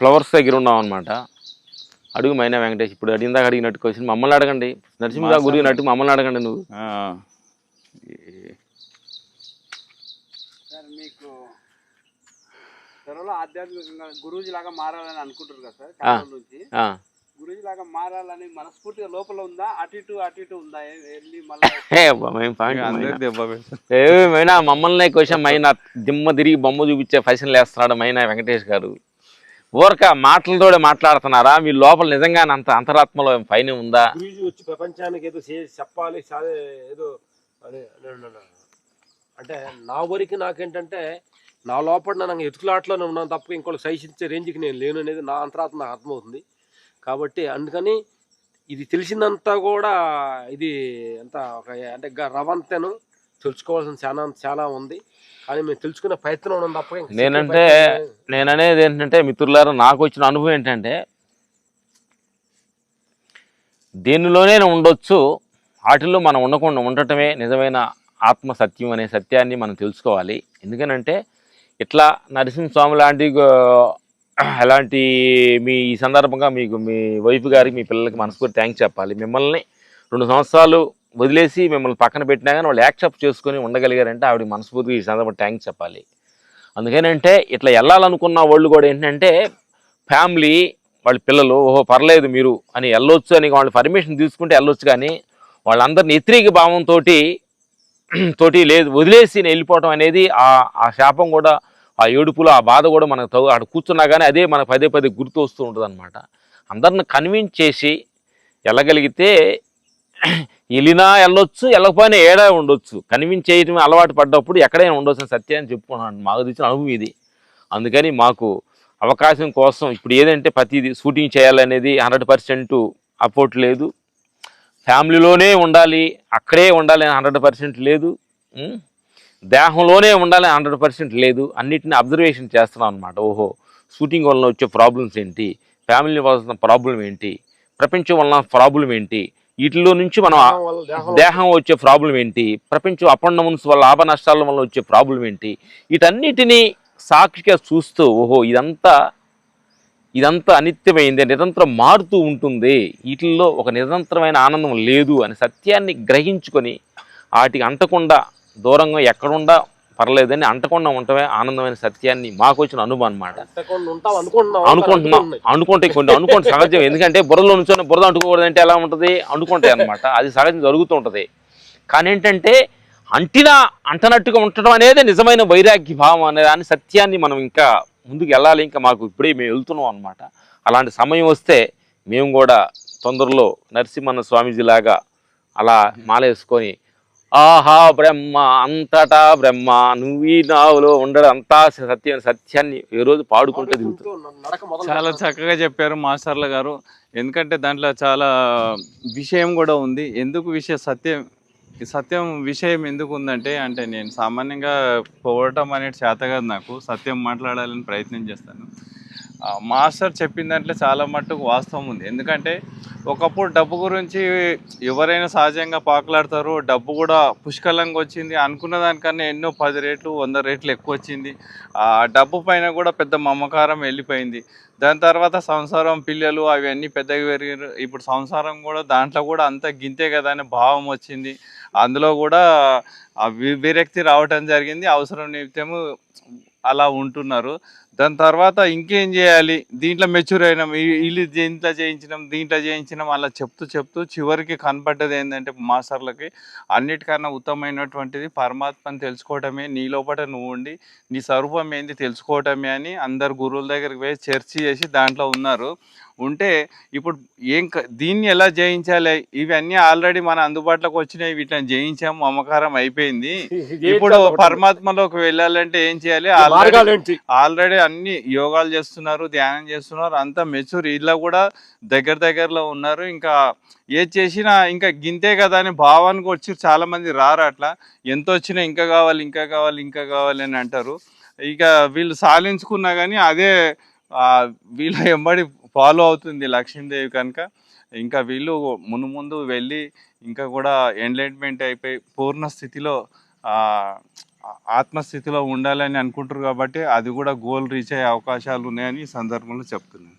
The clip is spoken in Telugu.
ఫ్లవర్స్ దగ్గర ఉన్నాం అనమాట అడుగు మైనా వెంకటేష్ ఇప్పుడు అడిగిందాక అడిగినట్టు క్వశ్చన్ మమ్మల్ని అడగండి. నరసింహ గురిగినట్టు మమ్మల్ని అడగండి నువ్వు. ఆ, సార్ మీకు త్వరలో ఆధ్యాత్మికంగా గురూజీ లాగా మారాలని అనుకుంటారు కదా సార్ చాలా రోజుల నుంచి. ఆ, గురూజీ లాగా మారాలని మనస్ఫూర్తిగా లోపల ఉందా? అటు ఇటు అటు ఇటు ఉందా? వెళ్ళి మళ్ళీ మైనా. మమ్మల్ని క్వశ్చన్ మైనా దిమ్మ తిరిగి బొమ్మ చూపించే ఫైసన్ వేస్తున్నాడు మైనా వెంకటేష్ గారు. ఊరక మాటలతోనే మాట్లాడుతున్నారా? మీ లోపల నిజంగా అంత అంతరాత్మలో పైన ఉందా? వచ్చి ప్రపంచానికి ఏదో చెప్పాలి ఏదో అంటే నా వరకు నాకేంటంటే నా లోపల నాకు ఎతుకులాటలోనే ఉన్నాను తప్ప ఇంకోటి సహించే రేంజ్కి నేను లేను అనేది నా అంతరాత్మ నాకు అర్థమవుతుంది కాబట్టి అందుకని ఇది తెలిసిందంతా కూడా ఇది అంత ఒక అంటే రవంతెను తెలుసుకోవాల్సిన చాలా చాలా ఉంది. కానీ మేము తెలుసుకునే ప్రయత్నం ఉన్నాం తప్ప నేనంటే ప్రయత్నం లేదు. నేను అనేది ఏంటంటే మిత్రులారా నాకు వచ్చిన అనుభవం ఏంటంటే దేనిలోనే ఉండొచ్చు వాటిల్లో మనం ఉండకుండా ఉండటమే నిజమైన ఆత్మ సత్యం అనే సత్యాన్ని మనం తెలుసుకోవాలి. ఎందుకనంటే ఇట్లా నరసింహస్వామి లాంటి అలాంటి మీ ఈ సందర్భంగా మీకు మీ వైఫ్ గారికి మీ పిల్లలకి మనస్ఫూర్తి థ్యాంక్స్ చెప్పాలి. మిమ్మల్ని రెండు సంవత్సరాలు వదిలేసి మిమ్మల్ని పక్కన పెట్టినా కానీ వాళ్ళు యాక్సెప్ట్ చేసుకొని ఉండగలిగారంటే ఆవిడ మనస్ఫూర్తిగా ఈ సందర్భంగా థ్యాంక్స్ చెప్పాలి. అందుకేనంటే ఇట్లా వెళ్ళాలనుకున్న వాళ్ళు కూడా ఏంటంటే ఫ్యామిలీ వాళ్ళ పిల్లలు ఓహో పర్లేదు మీరు అని వెళ్ళొచ్చు అని వాళ్ళు పర్మిషన్ తీసుకుంటే వెళ్ళొచ్చు కానీ వాళ్ళందరిని వ్యతిరేక భావంతో తోటి లేదు వదిలేసి నేను వెళ్ళిపోవటం అనేది ఆ ఆ శాపం కూడా ఆ ఏడుపులో ఆ బాధ కూడా మనకు తగు అక్కడ కూర్చున్నా కానీ అదే మనకు పదే పదే గుర్తు వస్తూ ఉంటుంది అనమాట అందరిని కన్విన్స్ చేసి వెళ్ళగలిగితే వెళ్ళినా వెళ్ళొచ్చు వెళ్ళకపోయినా ఏడా ఉండొచ్చు. కన్విన్స్ అలవాటు పడ్డప్పుడు ఎక్కడైనా ఉండొచ్చు అని సత్యాన్ని చెప్పుకున్నాను మాకు తెచ్చిన అనుభవం ఇది. అందుకని మాకు అవకాశం కోసం ఇప్పుడు ఏదంటే ప్రతిది షూటింగ్ చేయాలనేది హండ్రెడ్ పర్సెంట్ అపోర్ట్ లేదు. ఫ్యామిలీలోనే ఉండాలి అక్కడే ఉండాలి అని హండ్రెడ్ పర్సెంట్ లేదు. దేహంలోనే ఉండాలి హండ్రెడ్ పర్సెంట్ లేదు. అన్నిటిని అబ్జర్వేషన్ చేస్తున్నాం అనమాట ఓహో షూటింగ్ వలన వచ్చే ప్రాబ్లమ్స్ ఏంటి? ఫ్యామిలీ వలన ప్రాబ్లం ఏంటి? ప్రపంచం వలన ప్రాబ్లం ఏంటి? వీటిలో నుంచి మనం దేహం వచ్చే ప్రాబ్లం ఏంటి? ప్రపంచం అపండమన్స్ వల్ల లాభ నష్టాల వల్ల వచ్చే ప్రాబ్లం ఏంటి? వీటన్నిటినీ సాక్షిగా చూస్తూ ఓహో ఇదంతా ఇదంతా అనిత్యమైంది నిరంతరం మారుతూ ఉంటుంది. వీటిల్లో ఒక నిరంతరమైన ఆనందం లేదు అని సత్యాన్ని గ్రహించుకొని వాటికి అంటకుండా దూరంగా ఎక్కడుండా పర్లేదని అంటకుండా ఉండటమే ఆనందమైన సత్యాన్ని మాకు వచ్చిన అనుభవం ఉంటాం అనుకుంటున్నాం. అనుకుంటే కొన్ని అనుకోండి సహజం. ఎందుకంటే బురదలో నుంచొని బురద అంటుకోకూడదు అంటే ఎలా ఉంటుంది? అనుకుంటాయి అనమాట అది సహజం జరుగుతూ ఉంటుంది. కానీ ఏంటంటే అంటినా అంటనట్టుగా ఉండటం అనేది నిజమైన వైరాగ్య భావం అనే దాని సత్యాన్ని మనం ఇంకా ముందుకు వెళ్ళాలి. ఇంకా మాకు ఇప్పుడే మేము వెళ్తున్నాం అనమాట అలాంటి సమయం వస్తే మేము కూడా తొందరలో నరసింహన్న స్వామీజీ లాగా అలా మాల వేసుకొని ఆహా బ్రహ్మ అంతటా బ్రహ్మ. నువ్వు ఈ నావులో ఉండడం అంతా సత్యం సత్యాన్ని ఏ రోజు పాడుకుంటూ దిగుతుంది నడక మొదలు చాలా. చక్కగా చెప్పారు మాస్టర్ల గారు. ఎందుకంటే దాంట్లో చాలా విషయం కూడా ఉంది. ఎందుకు విషయ సత్యం ఈ సత్యం విషయం ఎందుకు ఉందంటే అంటే నేను సామాన్యంగా పోవటం అనేది చేత కాదు నాకు. సత్యం మాట్లాడాలని ప్రయత్నం చేస్తాను. మాస్టర్ చెప్పిన దాంట్లో చాలా మట్టుకు వాస్తవం ఉంది. ఎందుకంటే ఒకప్పుడు డబ్బు గురించి ఎవరైనా సహజంగా పాకులాడతారు. డబ్బు కూడా పుష్కలంగా వచ్చింది. అనుకున్న దానికన్నా ఎన్నో పది రేట్లు వంద రేట్లు ఎక్కువ వచ్చింది. ఆ డబ్బు పైన కూడా పెద్ద మమకారం వెళ్ళిపోయింది. దాని తర్వాత సంసారం పిల్లలు అవన్నీ పెద్దగా పెరిగారు. ఇప్పుడు సంసారం కూడా దాంట్లో కూడా అంత గింతే కదా అనే భావం వచ్చింది. అందులో కూడా విరక్తి రావటం జరిగింది. అవసరం నిమిత్తము అలా ఉంటున్నారు. దాని తర్వాత ఇంకేం చేయాలి? దీంట్లో మెచ్యూర్ అయినాం. ఇల్లు వీళ్ళు దీంట్లో చేయించినాం? దీంట్లో చేయించినాం అలా చెప్తూ చెప్తూ చివరికి కనపడ్డది ఏంటంటే మాస్టర్లకి అన్నిటికన్నా ఉత్తమమైనటువంటిది పరమాత్మని తెలుసుకోవటమే. నీ లోపల నువ్వు ఉండి నీ స్వరూపం ఏంది తెలుసుకోవటమే అని అందరు గురువుల దగ్గరికి పోయి చర్చ చేసి దాంట్లో ఉన్నారు. ఉంటే ఇప్పుడు ఏం దీన్ని ఎలా జయించాలి? ఇవన్నీ ఆల్రెడీ మన అందుబాటులోకి వచ్చినాయి వీటిని జయించాము మమకారం అయిపోయింది. ఇప్పుడు పరమాత్మలోకి వెళ్ళాలంటే ఏం చేయాలి? ఆల్రెడీ అన్ని యోగాలు చేస్తున్నారు ధ్యానం చేస్తున్నారు అంతా మెచ్యూర్ ఇలా కూడా దగ్గర దగ్గరలో ఉన్నారు. ఇంకా ఏది చేసినా ఇంకా గింతే కదా అని భావానికి వచ్చి చాలా మంది రారు అట్లా. ఎంత వచ్చినా ఇంకా కావాలి ఇంకా కావాలి ఇంకా కావాలి అని అంటారు. ఇక వీళ్ళు సాధించుకున్నా కానీ అదే వీళ్ళ ఎంబడి ఫాలో అవుతుంది లక్ష్మీదేవి కనుక. ఇంకా వీళ్ళు మును ముందు వెళ్ళి ఇంకా కూడా ఎంలైట్మెంట్ అయిపోయి పూర్ణ స్థితిలో ఆత్మస్థితిలో ఉండాలని అనుకుంటారు కాబట్టి అది కూడా గోల్ రీచ్ అయ్యే అవకాశాలు ఉన్నాయని ఈ సందర్భంలో చెప్తున్నాను.